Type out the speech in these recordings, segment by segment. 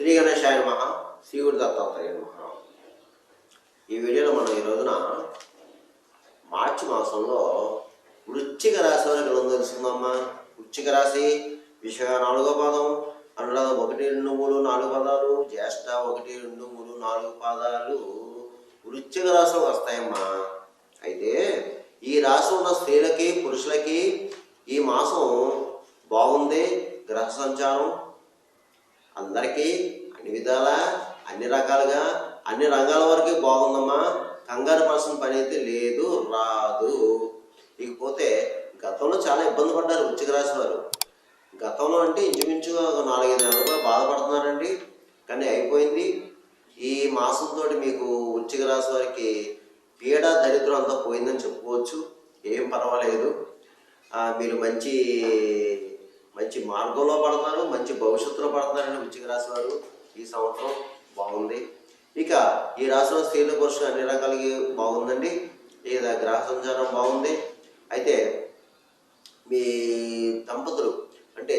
శ్రీ గణేశాయ నమ శ్రీగుడి దత్తాత్రేయ నమ. ఈ వీడియోలో మనం ఈ రోజున మార్చి మాసంలో వృశ్చిక రాశి వరకు ఎలా తెలుస్తుందమ్మా వృశ్చిక రాశి విషయ నాలుగో పాదం అనురాధ ఒకటి రెండు మూడు నాలుగు పదాలు జ్యేష్ఠ ఒకటి రెండు మూడు నాలుగు పాదాలు వృశ్చిక రాశిలో వస్తాయమ్మా. అయితే ఈ రాశి ఉన్న స్త్రీలకి పురుషులకి ఈ మాసం బాగుంది గ్రహ సంచారం అందరికీ అన్ని విధాలా అన్ని రకాలుగా అన్ని రంగాల వరకు బాగుందమ్మా. కంగారు పర్సన్ పని అయితే లేదు రాదు. ఇకపోతే గతంలో చాలా ఇబ్బంది పడ్డారు వృశ్చిక రాసిన వారు. గతంలో అంటే ఇంచుమించుగా ఒక నాలుగైదు నెలలుగా బాధపడుతున్నారండి. కానీ అయిపోయింది. ఈ మాసంతో మీకు వృశ్చిక రాశి వారికి పీడ దరిద్రం అంతా పోయిందని చెప్పుకోవచ్చు. ఏం పర్వాలేదు. మీరు మంచి మంచి మార్గంలో పడతారు మంచి భవిష్యత్తులో పడతారని వృచ్చిక రాశి వారు ఈ సంవత్సరం బాగుంది. ఇక ఈ రాశిలో స్త్రీల పురుషులు అన్ని రకాలకి బాగుందండి. ఇక గ్రహ సంచారం బాగుంది. అయితే మీ దంపతులు అంటే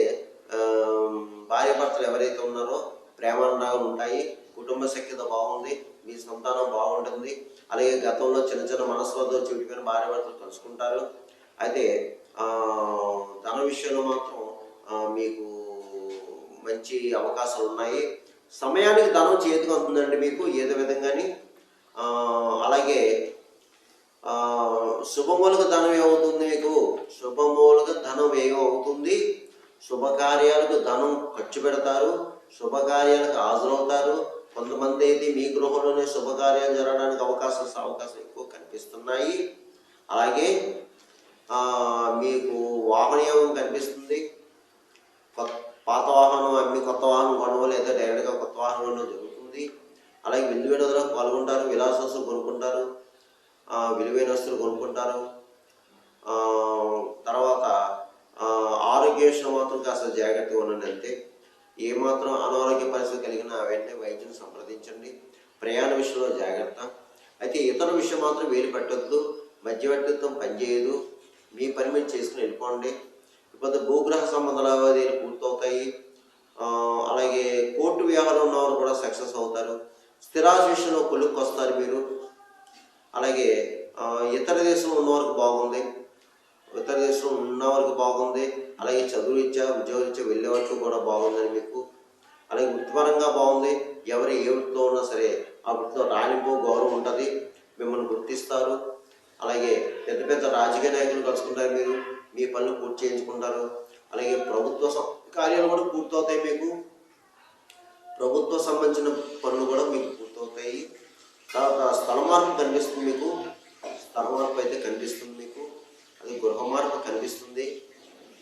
భార్యాభర్తలు భార్య భర్తలు ఎవరైతే ఉన్నారో ప్రేమానురాగాలు ఉంటాయి. కుటుంబ సఖ్యత బాగుంది. మీ సంతానం బాగుంటుంది. అలాగే గతంలో చిన్న చిన్న మనస్సులతో చెడిపోయిన భార్య భర్తలు కలుసుకుంటారు. అయితే ధన విషయంలో మాత్రం మీకు మంచి అవకాశాలు ఉన్నాయి సమయానికి ధనం చేతికి వస్తుందండి మీకు ఏదో విధంగాని. అలాగే శుభమూలక ధనం ఏమవుతుంది మీకు? శుభమూలక ధనం ఏమవుతుంది? శుభకార్యాలకు ధనం ఖర్చు పెడతారు శుభకార్యాలకు హాజరవుతారు. కొంతమంది అయితే మీ గృహంలోనే శుభకార్యాలు జరగడానికి అవకాశం అవకాశం ఎక్కువ కనిపిస్తున్నాయి. అలాగే మీకు వాహనయోగం కనిపిస్తుంది కొత్త పాత వాహనం అమ్మి కొత్త వాహనం కొనవో లేదా డైరెక్ట్గా కొత్త వాహనంలో జరుగుతుంది. అలాగే విందు వేడుకలో పాల్గొంటారు విలాస వస్తువులు కొనుక్కుంటారు విలువైన వస్తువులు కొనుక్కుంటారు. తర్వాత ఆరోగ్య విషయం మాత్రం కాస్త జాగ్రత్తగా ఉండండి అంతే. ఏమాత్రం అనారోగ్య పరిస్థితి కలిగిన వెంటనే వైద్యుని సంప్రదించండి. ప్రయాణ విషయంలో జాగ్రత్త. అయితే ఇతర విషయం మాత్రం వేలు పెట్టొద్దు మధ్యవర్తిత్వం పనిచేయదు. మీ పని మీరు చేసుకుని వెళ్ళిపోండి. ఇప్పుడు భూగ్రహ సంబంధ లావాదేవీలు పూర్తవుతాయి. అలాగే కోర్టు వ్యవహారం ఉన్నవారు కూడా సక్సెస్ అవుతారు. స్థిరాశ విషయంలో కొలుక్కు వస్తారు మీరు. అలాగే ఇతర దేశంలో ఉన్నవారికి బాగుంది. ఇతర దేశంలో ఉన్న బాగుంది. అలాగే చదువు ఇచ్చా ఉద్యోగం ఇచ్చా వెళ్ళే వరకు కూడా బాగుందని మీకు. అలాగే వృత్తిపరంగా బాగుంది. ఎవరు ఏ వృత్తిలో ఉన్నా సరే ఆ వృత్తిలో రాణింపు గౌరవం ఉంటుంది. మిమ్మల్ని గుర్తిస్తారు. అలాగే పెద్ద పెద్ద రాజకీయ నాయకులు కలుసుకుంటారు మీరు. మీ పనులు పూర్తి చేయించుకుంటారు. అలాగే ప్రభుత్వ కార్యాలు కూడా పూర్తవుతాయి మీకు. ప్రభుత్వ సంబంధించిన పనులు కూడా మీకు పూర్తవుతాయి. తర్వాత స్థల మార్పు కనిపిస్తుంది మీకు. స్థల మార్పు అయితే కనిపిస్తుంది మీకు. అది గృహ మార్పు కనిపిస్తుంది.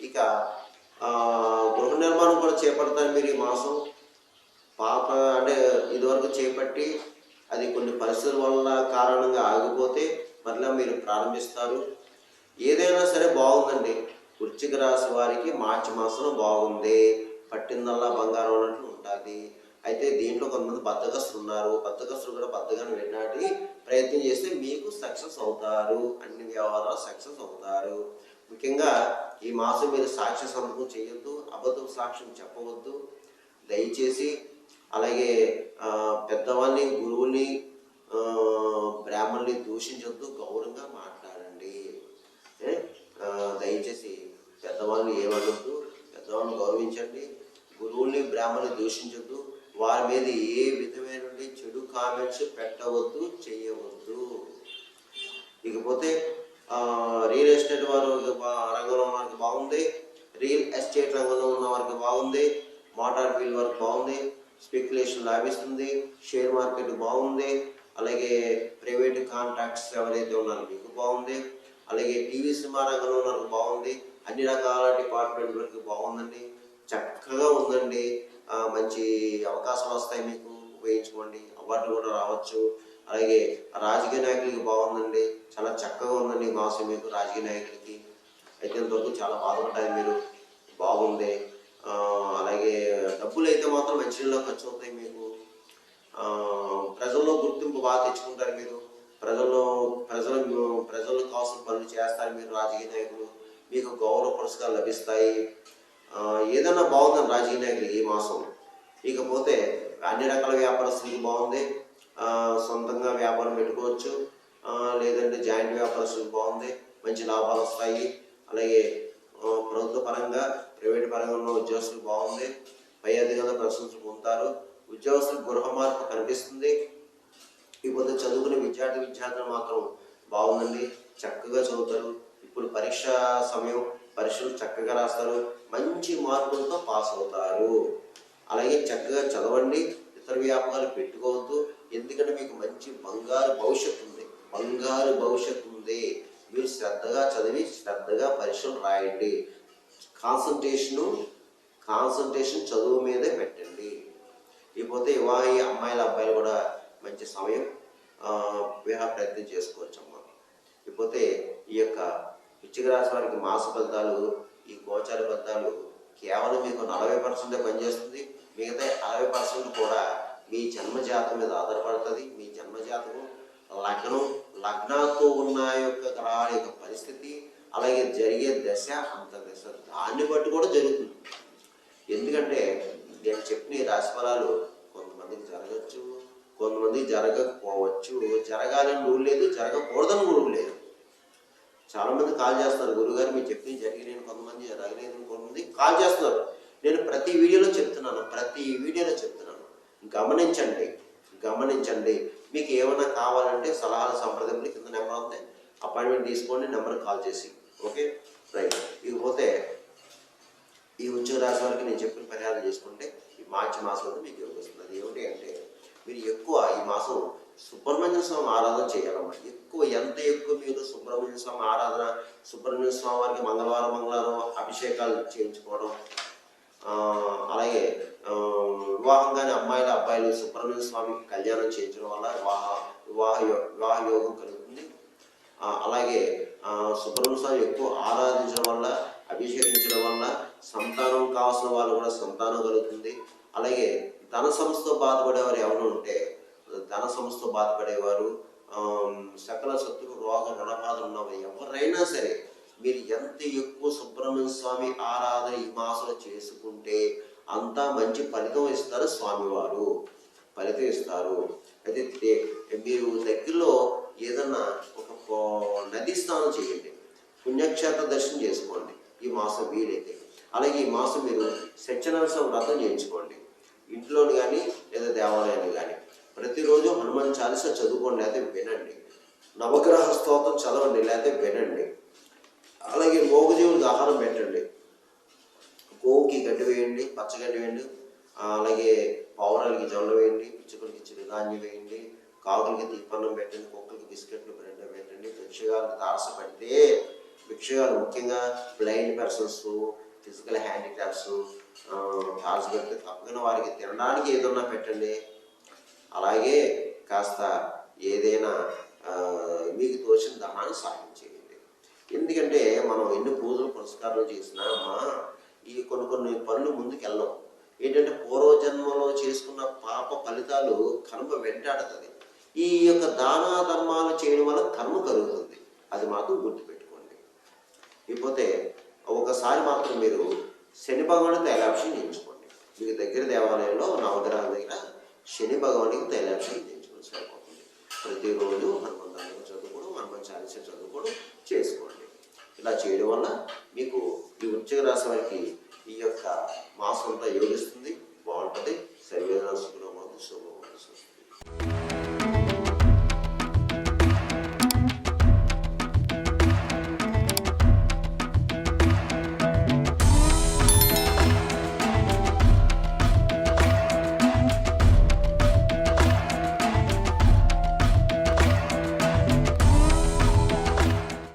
ఇక గృహ నిర్మాణం కూడా చేపడతారు మీరు ఈ మాసం. పాప అంటే ఇదివరకు చేపట్టి అది కొన్ని పరిస్థితుల వల్ల కారణంగా ఆగిపోతే మరలా మీరు ప్రారంభిస్తారు. ఏదైనా సరే బాగుందండి. వృశ్చిక రాశి వారికి మార్చి మాసంలో బాగుంది. పట్టిందల్లా బంగారం అన్నట్లు ఉంటుంది. అయితే దీంట్లో కొంతమంది బద్దకస్తులు ఉన్నారు. బద్దకస్తులు కూడా బద్దగాను వెళ్ళాటి ప్రయత్నం చేస్తే మీకు సక్సెస్ అవుతారు. అన్ని వ్యవహారాలు సక్సెస్ అవుతారు. ముఖ్యంగా ఈ మాసం మీరు సాక్ష్య సంతకం చేయొద్దు అబద్ధం సాక్ష్యం చెప్పవద్దు. దయచేసి అలాగే పెద్దవాళ్ళని గురువుని ఆ, దూషించొద్దు. గౌరవంగా మా ఏ? ఆ, దయచేసి పెద్దవాళ్ళని ఏమనొద్దు పెద్దవాళ్ళని గౌరవించండి గురువుల్ని బ్రాహ్మణుని దూషించొద్దు వారి మీద ఏ విధమైన చెడు కామెంట్స్ పెట్టవద్దు చేయవద్దు ఇకపోతే రియల్ ఎస్టేట్ వారు రంగంలో ఉన్న వారికి బాగుంది రియల్ ఎస్టేట్ రంగంలో ఉన్న వారికి బాగుంది మోటార్ వీల్ వరకు బాగుంది స్పెక్యులేషన్ లాభిస్తుంది షేర్ మార్కెట్ బాగుంది అలాగే ప్రైవేట్ కాంట్రాక్ట్స్ ఎవరైతే ఉన్నారో మీకు బాగుంది అలాగే టీవీ సినిమా రంగంలో ఉన్న బాగుంది అన్ని రకాల డిపార్ట్మెంట్ వరకు బాగుందండి. చక్కగా ఉందండి. మంచి అవకాశాలు వస్తాయి మీకు ఉపయోగించుకోండి. అవార్డులు కూడా రావచ్చు. అలాగే రాజకీయ నాయకులకి బాగుందండి. చాలా చక్కగా ఉందండి మాసం మీకు రాజకీయ నాయకులకి. అయితే ఇంతవరకు చాలా బాధపడ్డారు మీరు. బాగుంది. అలాగే డబ్బులు అయితే మాత్రం మంచినీళ్ళలో ఖర్చు అవుతాయి మీకు ప్రజల్లో గుర్తింపు బాగా తెచ్చుకుంటారు మీరు. ప్రజల్లో ప్రజలు ప్రజలు కోసం పనులు చేస్తారు మీరు రాజకీయ నాయకులు. మీకు గౌరవ పురస్కారాలు లభిస్తాయి. ఏదన్నా బాగుందని రాజకీయ నాయకులు ఈ మాసం? ఇకపోతే అన్ని రకాల వ్యాపారస్తులకు బాగుంది. సొంతంగా వ్యాపారం పెట్టుకోవచ్చు. లేదంటే జాయింట్ వ్యాపారస్తులకు బాగుంది. మంచి లాభాలు వస్తాయి. అలాగే ప్రభుత్వ పరంగా ప్రైవేట్ పరంగా ఉన్న ఉద్యోగస్తులకు బాగుంది. పై అధికారులు ప్రశంసలు పొందుతారు. ఉద్యోగస్తులకు గృహ మార్పు కనిపిస్తుంది. ఇప్పుడు చదువుకునే విద్యార్థి విద్యార్థులు మాత్రం బాగుందండి. చక్కగా చదువుతారు. ఇప్పుడు పరీక్ష సమయం పరీక్షలు చక్కగా రాస్తారు. మంచి మార్కులతో పాస్ అవుతారు. అలాగే చక్కగా చదవండి ఇతర వ్యాపారాలు పెట్టుకోవద్దు. ఎందుకంటే మీకు మంచి బంగారు భవిష్యత్తు ఉంది. బంగారు భవిష్యత్తు ఉంది. మీరు శ్రద్ధగా చదివి శ్రద్ధగా పరీక్షలు రాయండి. కాన్సన్ట్రేషను కాన్సన్ట్రేషన్ చదువు మీదే పెట్టండి. ఇకపోతే వివాహ అమ్మాయిల అబ్బాయిలు కూడా మంచి సమయం వివాహ ప్రయత్నం చేసుకోవచ్చు అమ్మా ఇకపోతే ఈ యొక్క వృశ్చిక రాశి వారికి మాస ఫలితాలు ఈ గోచార ఫలితాలు కేవలం మీకు నలభై పర్సెంటే పనిచేస్తుంది. మిగతా అరవై పర్సెంట్ కూడా మీ జన్మజాతం మీద ఆధారపడుతుంది. మీ జన్మజాతకం లగ్నం లగ్నాతో ఉన్న యొక్క గ్రహాల యొక్క పరిస్థితి అలాగే జరిగే దశ అంత దశ. దాన్ని బట్టి కూడా జరుగుతుంది. ఎందుకంటే నేను చెప్పిన ఈ రాశి ఫలాలు కొంతమందికి జరగచ్చు కొంతమంది జరగకపోవచ్చు. జరగాలని రూల్ లేదు జరగకూడదని రూల్ లేదు. చాలా మంది కాల్ చేస్తున్నారు గురుగారు మీరు చెప్పిన జరిగిన కొంతమంది జరగలేదు కొంతమంది కాల్ చేస్తున్నారు. నేను ప్రతి వీడియోలో చెప్తున్నాను ప్రతి వీడియోలో చెప్తున్నాను. గమనించండి గమనించండి. మీకు ఏమైనా కావాలంటే సలహాలు సంప్రదింపులు కింద నెంబర్ ఉంది అపాయింట్మెంట్ తీసుకోండి నెంబర్ కాల్ చేసి. ఓకే? రైట్. ఇకపోతే ఈ ఉద్యోగ రాశి వారికి నేను చెప్పిన పరిహారం చేసుకుంటే ఈ మార్చి మాసంలో మీకు వస్తుంది. అది ఏమిటి అంటే మీరు ఎక్కువ ఈ మాసం సుబ్రహ్మణ్య స్వామి ఆరాధన చేయాలన్నమాట. ఎక్కువ ఎంత ఎక్కువ మీరు సుబ్రహ్మణ్య స్వామి ఆరాధన సుబ్రహ్మణ్య స్వామి వారికి మంగళవారం మంగళవారం అభిషేకాలు చేయించుకోవడం అలాగే వివాహం కానీ అమ్మాయిలు అబ్బాయిలు సుబ్రహ్మణ్య స్వామికి కళ్యాణం చేయించడం వల్ల వివాహ వివాహ యో- వివాహ యోగం కలుగుతుంది. అలాగే సుబ్రహ్మణ్య స్వామి ఎక్కువ ఆరాధించడం వల్ల అభిషేకించడం వల్ల సంతానం కావాల్సిన వాళ్ళు కూడా సంతానం కలుగుతుంది. అలాగే ధన సంస్థతో బాధపడేవారు ఎవరు ఉంటే ధన సంస్థతో బాధపడేవారు సకల శత్రు రోగ రుణబాధలు ఉన్నవారు. ఎవరైనా సరే మీరు ఎంత ఎక్కువ సుబ్రహ్మణ్య స్వామి ఆరాధన ఈ మాసంలో చేసుకుంటే అంతా మంచి ఫలితం ఇస్తారు స్వామివారు. ఫలితం ఇస్తారు. అయితే మీరు దగ్గరలో ఏదన్నా ఒక నది నదీ స్నానం చేయండి. పుణ్యక్షేత్ర దర్శనం చేసుకోండి. ఈ మాసం వీలైతే. అలాగే ఈ మాసం మీరు సత్యనారాయణ వ్రతం చేయించుకోండి. ఇంట్లోని కానీ లేదా దేవాలయాన్ని కానీ. ప్రతిరోజు హనుమాన్ చాలీస చదువుకోండి లేకపోతే వినండి. నవగ్రహ స్తోత్రం చదవండి లేకపోతే వినండి. అలాగే మోగజీవులకు ఆహారం పెట్టండి. గోవుకి గడ్డి వేయండి పచ్చగడ్డి వేయండి అలాగే పావురాలకి జొన్న వేయండి పిచ్చుకలకి చిరుధాన్యం వేయండి కాకులకి తీపన్నం పెట్టండి కుక్కలకి బిస్కెట్లు బ్రెడ్ పెట్టండి. భిక్షగాలు తారసపడితే భిక్షగాలు ముఖ్యంగా బ్లైండ్ పర్సన్స్ ఫిజికల్ హ్యాండిక్రాఫ్ట్స్ తారసపడితే తప్పకుండా వారికి తినడానికి ఏదన్నా పెట్టండి. అలాగే కాస్త ఏదైనా మీకు తోచిన దానాన్ని సాయం చేయండి. ఎందుకంటే మనం ఎన్ని పూజలు పురస్కారాలు చేసినా మా ఈ కొన్ని కొన్ని పనులు ముందుకు ఏంటంటే పూర్వజన్మలో చేసుకున్న పాప ఫలితాలు కర్మ వెంటాడుతుంది. ఈ యొక్క దాన ధర్మాలు చేయడం వల్ల కర్మ కలుగుతుంది. అది మాత్రం గుర్తుపెట్టుకోండి. ఇకపోతే ఒకసారి మాత్రం మీరు శని భగవాని తైలాభిషేకం ఎంచుకోండి మీకు దగ్గర దేవాలయంలో నవగ్రహాల దగ్గర శని భగవానికి తైలాభిషేకం చేయించుకోండి సరిపోతుంది ప్రతిరోజు హనుమంత చదువుకోవడం హనుమాన్ చాలీస చదువుకోవడం చేసుకోండి. ఇలా చేయడం వల్ల మీకు